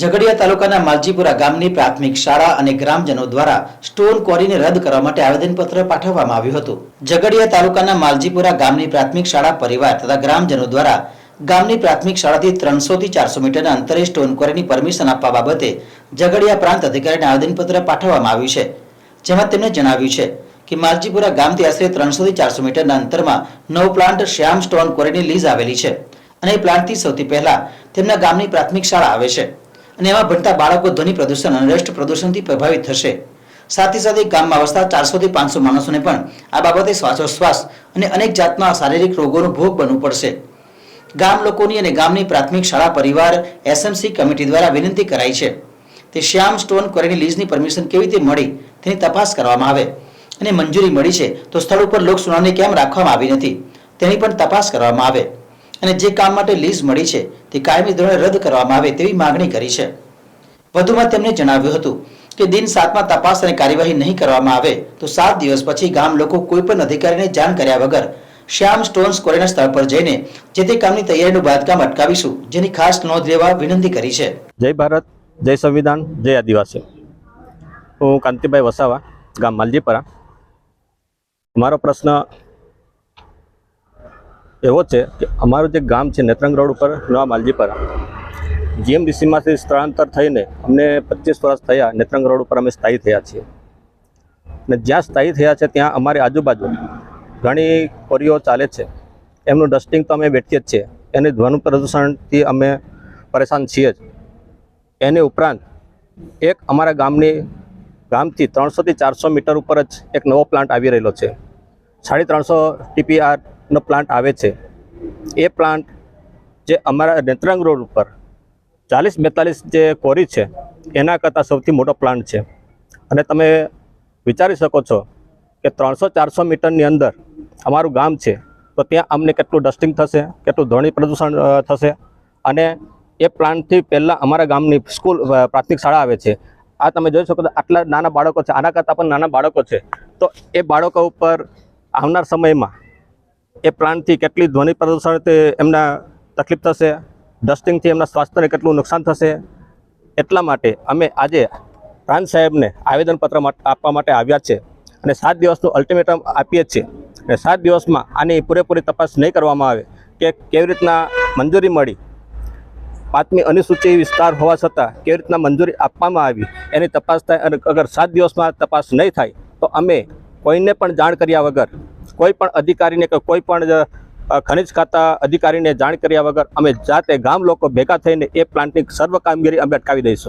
ઝઘડિયા તાલુકાના માલજીપુરા ગામની પ્રાથમિક શાળા અને ગ્રામજનો દ્વારા સ્ટોન ક્વોરીને રદ કરવા માટે આવેદનપત્ર પાઠવવામાં આવ્યું હતું. ઝઘડિયા તાલુકાના માલજીપુરા ગામની પ્રાથમિક શાળા પરિવાર તથા ગ્રામજનો દ્વારા ગામની પ્રાથમિક શાળાથી ત્રણસો થી ચારસો મીટરના અંતરે સ્ટોન ક્વોરીની પરમિશન આપવા બાબતે ઝઘડિયા પ્રાંત અધિકારીને આવેદનપત્ર પાઠવવામાં આવ્યું છે. જેમાં તેમણે જણાવ્યું છે કે માલજીપુરા ગામથી આશરે ત્રણસો થી ચારસો મીટરના અંતરમાં નવ પ્લાન્ટ શ્યામ સ્ટોન ક્વોરીની લીઝ આવેલી છે અને એ પ્લાન્ટથી સૌથી પહેલા તેમના ગામની પ્રાથમિક શાળા આવે છે. અને એમાં ભણતા બાળકો ધ્વનિ પ્રદૂષણ અને રસ્ટ પ્રદૂષણથી પ્રભાવિત થશે. સાથે સાથે ગામમાં વસતા ચારસોથી પાંચસો માણસોને પણ આ બાબતે શ્વાસોશ્વાસ અને અનેક જાતના શારીરિક રોગોનો ભોગ બનવું પડશે. ગામ લોકોની અને ગામની પ્રાથમિક શાળા પરિવાર એસએમસી કમિટી દ્વારા વિનંતી કરાઈ છે. તે શ્યામ સ્ટોન ક્વોરીની લીઝની પરમિશન કેવી રીતે મળી તેની તપાસ કરવામાં આવે અને મંજૂરી મળી છે તો સ્થળ ઉપર લોક કેમ રાખવામાં આવી નથી તેની પણ તપાસ કરવામાં આવે. અને જે કામ માટે લીઝ મળી છે તે કાયમી ધોરણે રદ કરવામાં આવે તેવી માંગણી કરી છે. વધુમાં તેમણે જણાવ્યું હતું કે દિન સાતમાં તપાસ અને કાર્યવાહી નહીં કરવામાં આવે તો સાત દિવસ પછી ગામ લોકો કોઈ પણ અધિકારીને જાણ કર્યા વગર શ્યામ સ્ટોન્સ કોરેના સ્થળ પર જઈને જે તે કામની તૈયારીનું બાંધકામ અટકાવીશું, જેની ખાસ નોંધ લેવા વિનંતી કરી છે. જય ભારત, જય સંવિધાન, જય આદિવાસી. હું કાંતિભાઈ વસાવા, ગામ માલજીપરા. મારો પ્રશ્ન એવો છે કે અમારું જે ગામ છે નેત્રંગ રોડ ઉપર, નવા માલજીપરા જીએમડીસીમાંથી સ્થળાંતર થઈને અમને પચીસ વર્ષ થયા નેત્રંગ રોડ ઉપર અમે સ્થાયી થયા છીએ. અને જ્યાં સ્થાયી થયા છે ત્યાં અમારી આજુબાજુ ઘણી કોરીઓ ચાલે છે. એમનું ડસ્ટિંગ તો અમે વેઠીએ જ છીએ. એને ધ્વનિ પ્રદૂષણથી અમે પરેશાન છીએ જ. એની ઉપરાંત એક અમારા ગામની, ગામથી ત્રણસોથી ચારસો મીટર ઉપર જ એક નવો પ્લાન્ટ આવી રહેલો છે. સાડી ત્રણસો ટીપીઆરનો પ્લાન્ટ આવે છે. એ પ્લાન્ટ જે અમારા નેત્રંગ રોડ ઉપર ચાલીસ બેતાલીસ જે કોરી છે, એના કરતાં સૌથી મોટો પ્લાન્ટ છે. અને તમે વિચારી શકો છો કે ત્રણસો ચારસો મીટરની અંદર અમારું ગામ છે, તો ત્યાં અમને કેટલું ડસ્ટિંગ થશે, કેટલું ધ્વનિ પ્રદૂષણ થશે. અને એ પ્લાન્ટથી પહેલાં અમારા ગામની સ્કૂલ પ્રાથમિક શાળા આવે છે. આ તમે જોઈ શકો છો, આટલા નાના બાળકો છે. આના કરતાં પણ નાના બાળકો છે. તો એ બાળકો ઉપર આવનાર સમયમાં એ પ્લાન્ટથી કેટલી ધ્વનિ તે એમના તકલીફ થશે? ડસ્ટિંગથી એમના સ્વાસ્થ્યને કેટલું નુકસાન થશે? એટલા માટે અમે આજે પ્રાંત સાહેબને આવેદનપત્ર આપવા માટે આવ્યા છે અને સાત દિવસનું અલ્ટિમેટમ આપીએ છીએ. અને સાત દિવસમાં આની પૂરેપૂરી તપાસ નહીં કરવામાં આવે કે કેવી રીતના મંજૂરી મળી. પાંચમી અનુસૂચિ વિસ્તાર હોવા છતાં કેવી રીતના મંજૂરી આપવામાં આવી એની તપાસ થાય અને અગર સાત દિવસમાં તપાસ નહીં થાય તો અમે કોઈને પણ જાણ કર્યા વગર કોઈ પણ અધિકારીને કે કોઈ પણ ખનિજ ખાતા અધિકારીને જાણ કર્યા વગર અમે જાતે ગામ લોકો ભેગા થઈને એ પ્લાન્ટની સર્વ કામગીરી અમે અટકાવી દઈશું.